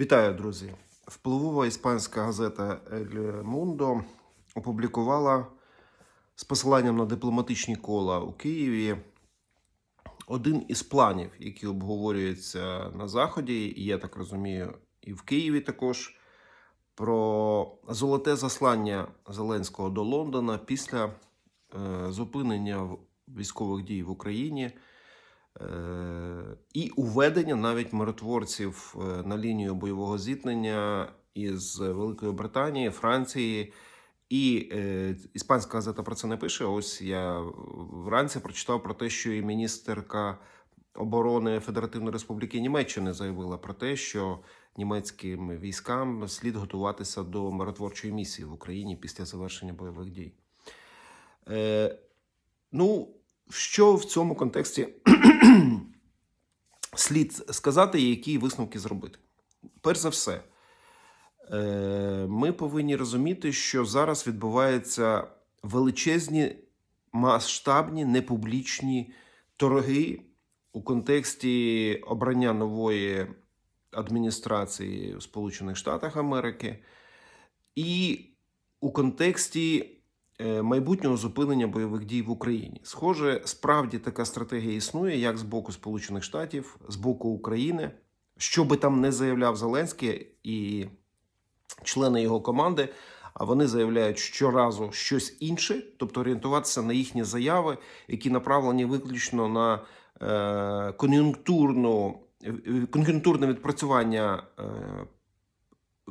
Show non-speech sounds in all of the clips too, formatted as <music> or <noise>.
Вітаю, друзі! Впливова іспанська газета Ель Мундо опублікувала з посиланням на дипломатичні кола у Києві один із планів, які обговорюються на Заході, і я так розумію, і в Києві також, про золоте заслання Зеленського до Лондона після е, зупинення військових дій в Україні. Е, і уведення навіть миротворців е, на лінію бойового зіткнення із Великої Британії, Франції. І е, іспанська газета про це не пише. Ось я вранці прочитав про те, що і міністерка оборони Федеративної Республіки Німеччини заявила про те, що німецьким військам слід готуватися до миротворчої місії в Україні після завершення бойових дій. Е, ну, що в цьому контексті <clears throat> слід сказати, і які висновки зробити? Перш за все, е, ми повинні розуміти, що зараз відбуваються величезні, масштабні, непублічні торги у контексті обрання нової адміністрації в Сполучених Штатах Америки і у контексті майбутнього зупинення бойових дій в Україні. Схоже, справді така стратегія існує як з боку Сполучених Штатів, з боку України. Що би там не заявляв Зеленський і члени його команди, а вони заявляють щоразу щось інше, тобто орієнтуватися на їхні заяви, які направлені виключно на е, кон'юнктурну, е, кон'юнктурне відпрацювання е,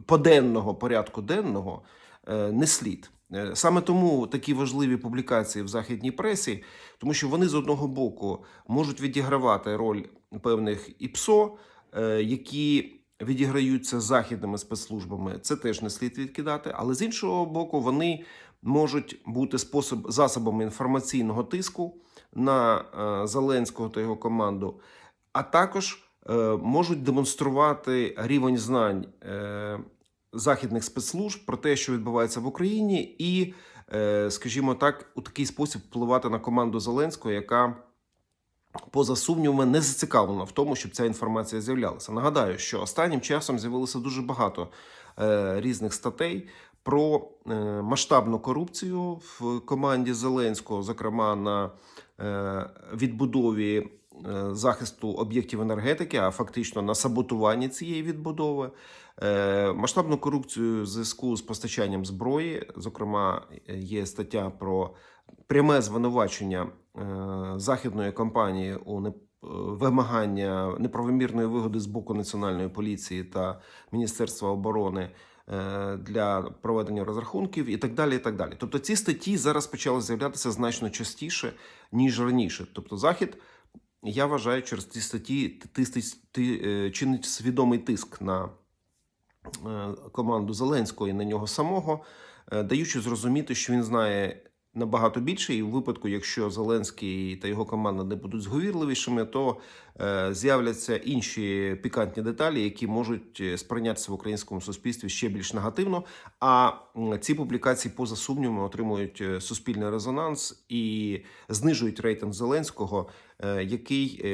поденного порядку денного е, не слід. Е, Саме тому такі важливі публікації в західній пресі, тому що вони з одного боку можуть відігравати роль певних ІПСО, е, які відіграються західними спецслужбами. Це теж не слід відкидати. Але з іншого боку, вони можуть бути спосіб засобами інформаційного тиску на е, Зеленського та його команду, а також можуть демонструвати рівень знань західних спецслужб про те, що відбувається в Україні, і, е, скажімо так, у такий спосіб впливати на команду Зеленського, яка поза сумнівами не зацікавлена в тому, щоб ця інформація з'являлася. Нагадаю, що останнім часом з'явилося дуже багато е, різних статей про е, масштабну корупцію в команді Зеленського, зокрема на відбудові захисту об'єктів енергетики, а фактично на саботуванні цієї відбудови. Е, Масштабну корупцію в зв'язку з постачанням зброї. Зокрема, є стаття про пряме звинувачення е, західної компанії у е, вимагання неправомірної вигоди з боку національної поліції та Міністерства оборони для проведення розрахунків і так далі. І так далі. Тобто ці статті зараз почали з'являтися значно частіше ніж раніше. Тобто, захід. Я вважаю, через ці статті тис- ти- е, чинить свідомий тиск на команду Зеленського і на нього самого, е, даючи зрозуміти, що він знає набагато більше, і в випадку, якщо Зеленський та його команда не будуть зговірливішими, то е, з'являться інші пікантні деталі, які можуть е, сприйнятися в українському суспільстві ще більш негативно. А ці публікації, поза сумнівами, отримують е, суспільний резонанс і знижують рейтинг Зеленського, який,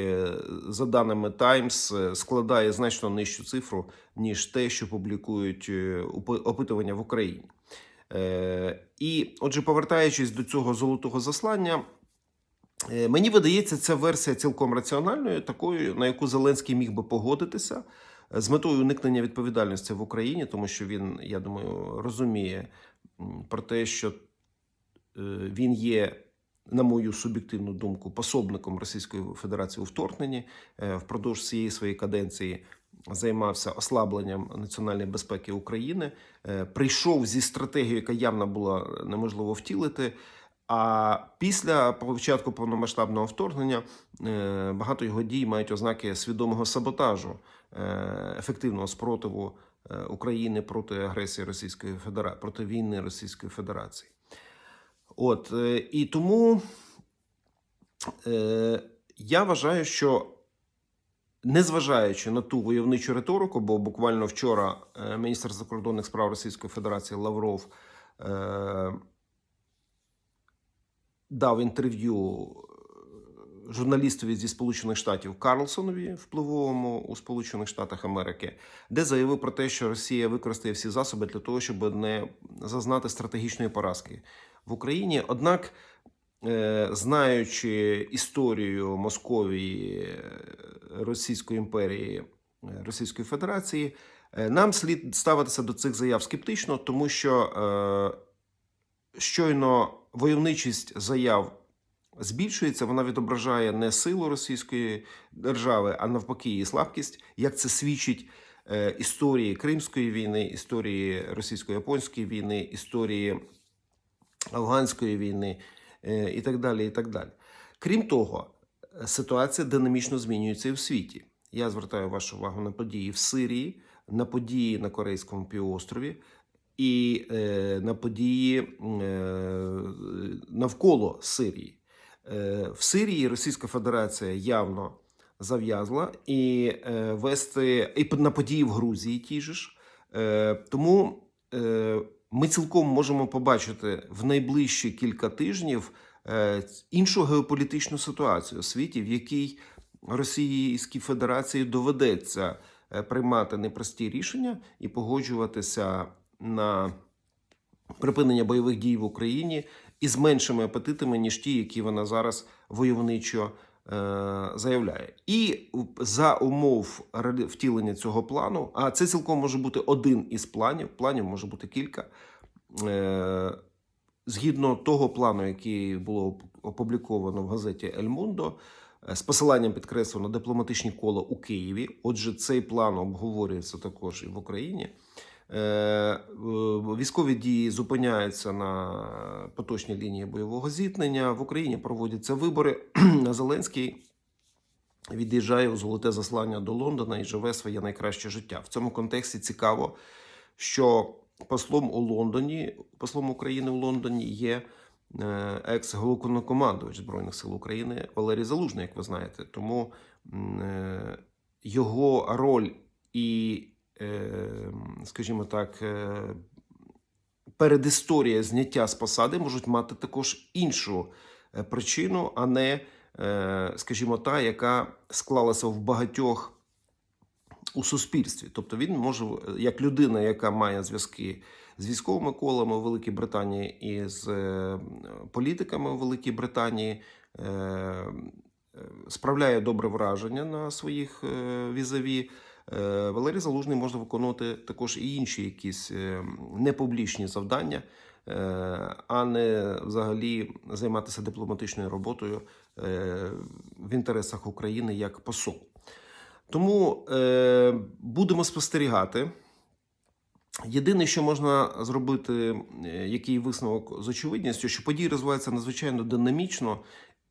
за даними е, складає значно нижчу цифру ніж те, що публікують опитування в Україні. Е, І, отже, повертаючись до цього золотого заслання, е, мені видається, ця версія цілком раціональною, такою, на яку Зеленський міг би погодитися е, з метою уникнення відповідальності в Україні, тому що він, я думаю, розуміє про те, що він є. На мою суб'єктивну думку, пособником Російської Федерації у вторгненні впродовж цієї своєї каденції займався ослабленням національної безпеки України, е, прийшов зі стратегією, яка явно була неможливо втілити. А після початку повномасштабного вторгнення е, багато його дій мають ознаки свідомого саботажу, е, ефективного спротиву України проти агресії Російської Федерації, проти війни Російської Федерації. От і тому я вважаю, що незважаючи на ту войовничу риторику, бо буквально вчора е, міністр закордонних справ Російської Федерації Лавров е, дав інтерв'ю журналістові зі Сполучених Штатів Карлсонові, впливовому у Сполучених Штатах Америки, де заявив про те, що Росія використає всі засоби для того, щоб не зазнати стратегічної поразки в Україні. Однак, е, знаючи історію Московії, е, Російської імперії, е, Російської Федерації, е, нам слід ставитися до цих заяв скептично, тому що е, щойно войовничість заяв збільшується, вона відображає не силу Російської держави, а навпаки, її слабкість, як це свідчить е, історії Кримської війни, історії російсько-японської війни, історії афганської війни е, і так далі. і так далі. Крім того, е, ситуація динамічно змінюється і в світі. Я звертаю вашу увагу на події в Сирії, на події на Корейському півострові і е, на події е, навколо Сирії. Е, в Сирії Російська Федерація явно зав'язла і е, вести і на події в Грузії ті ж. Е, тому е, ми цілком можемо побачити в найближчі кілька тижнів е, іншу геополітичну ситуацію у світі, в якій Російській Федерації доведеться е, приймати непрості рішення і погоджуватися на припинення бойових дій в Україні із меншими апетитами, ніж ті, які вона зараз войовничо заявляє. І за умов втілення цього плану, а це цілком може бути один із планів, планів може бути кілька. Е, згідно того плану, який було опубліковано в газеті Ель Мундо, е, з посиланням підкреслено дипломатичні кола у Києві. Отже, цей план обговорюється також і в Україні. Е, Військові дії зупиняються на поточній лінії бойового зіткнення. В Україні проводяться вибори. <clears throat> Зеленський від'їжджає у золоте заслання до Лондона і живе своє найкраще життя. В цьому контексті цікаво, що послом у Лондоні, послом України у Лондоні є е, екс-головнокомандувач Збройних сил України Валерій Залужний, як ви знаєте. Тому е, його роль і, скажімо так, е, передісторія зняття з посади можуть мати також іншу е, причину, а не, е, скажімо, та, яка склалася в багатьох у суспільстві. Тобто він може, як людина, яка має зв'язки з військовими колами у Великій Британії і з політиками у Великій Британії, справляє добре враження на своїх візаві. Е, Валерій Залужний може виконувати також і інші якісь е, непублічні завдання, е, а не взагалі займатися дипломатичною роботою в інтересах України як посол. Тому будемо спостерігати. Єдине, що можна зробити, який висновок з очевидністю, що події розвиваються надзвичайно динамічно,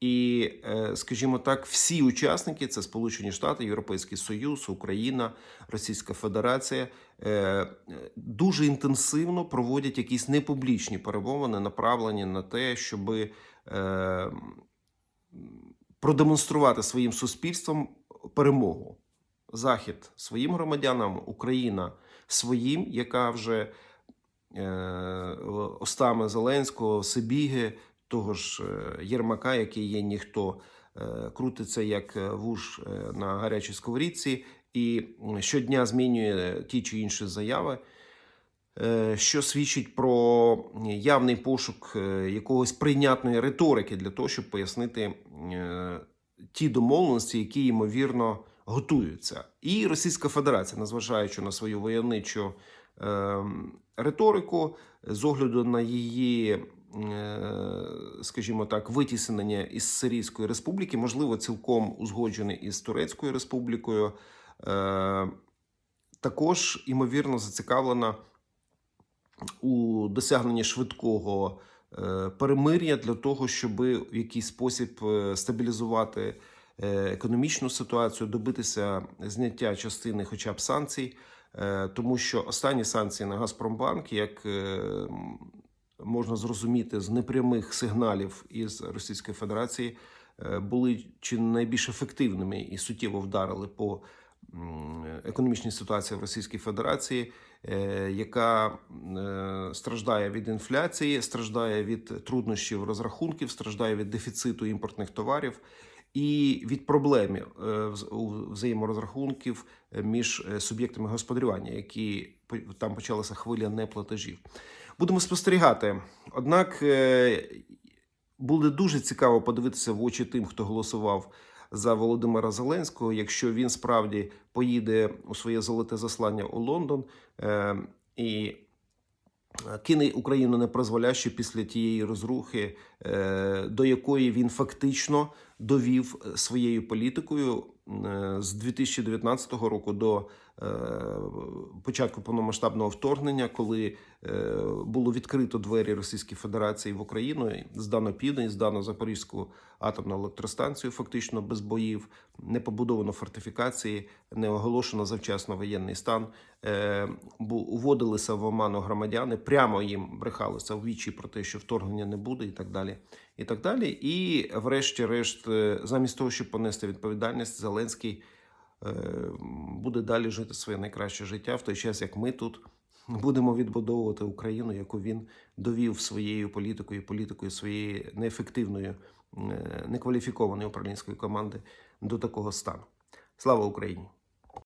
і, е, скажімо так, всі учасники це Сполучені Штати, Європейський Союз, Україна, Російська Федерація е, е, дуже інтенсивно проводять якісь непублічні перемовини, направлені на те, щоб продемонструвати своїм суспільством перемогу. Захід своїм громадянам, Україна своїм, яка вже остами Зеленського, Сибіги, того ж е, Єрмака, який є ніхто, е, крутиться як е, вуж на гарячій сковорідці, і щодня змінює ті чи інші заяви, що свідчить про явний пошук якогось прийнятної риторики для того, щоб пояснити ті домовленості, які ймовірно готуються. І Російська Федерація, незважаючи на свою войовничу е, риторику, з огляду на її, скажімо так, витіснення із Сирійської республіки, можливо, цілком узгоджений із Турецькою республікою, е, також ймовірно зацікавлена у досягненні швидкого е, перемир'я для того, щоб в якийсь спосіб е, стабілізувати е, економічну ситуацію, добитися зняття частини, хоча б санкцій, Е, тому що останні санкції на Газпромбанк, як е, можна зрозуміти з непрямих сигналів із Російської Федерації, е, були чи найбільш ефективними і суттєво вдарили по економічній ситуації в Російській Federації, е, яка е, страждає від інфляції, страждає від труднощів розрахунків, страждає від дефіциту імпортних товарів. і від проблем взаєморозрахунків між суб'єктами господарювання, які там почалася хвиля неплатежів. Будемо спостерігати. Однак е, буде дуже цікаво подивитися в очі тим, хто голосував за Володимира Зеленського, якщо він справді поїде у своє золоте заслання у Лондон е, і кине Україну не призволяще після тієї розрухи, е, до якої він фактично довів е, своєю політикою е, з 2019 року до е, початку повномасштабного вторгнення, коли е, було відкрито двері Російської Федерації в Україну, здано південь, здано Запорізьку атомну електростанцію, фактично без боїв, не побудовано фортифікації, не оголошено завчасно воєнний стан. Е, уводилися в оману громадяни, прямо їм брехалося в вічі про те, що вторгнення не буде, і так далі. І так далі. І, врешті-решт, е, замість того, щоб понести відповідальність, Зеленський е, буде далі жити своє найкраще життя, в той час як ми тут будемо відбудовувати Україну, яку він довів своєю політикою, політикою своєї неефективної, е, некваліфікованої управлінської команди до такого стану. Слава Україні!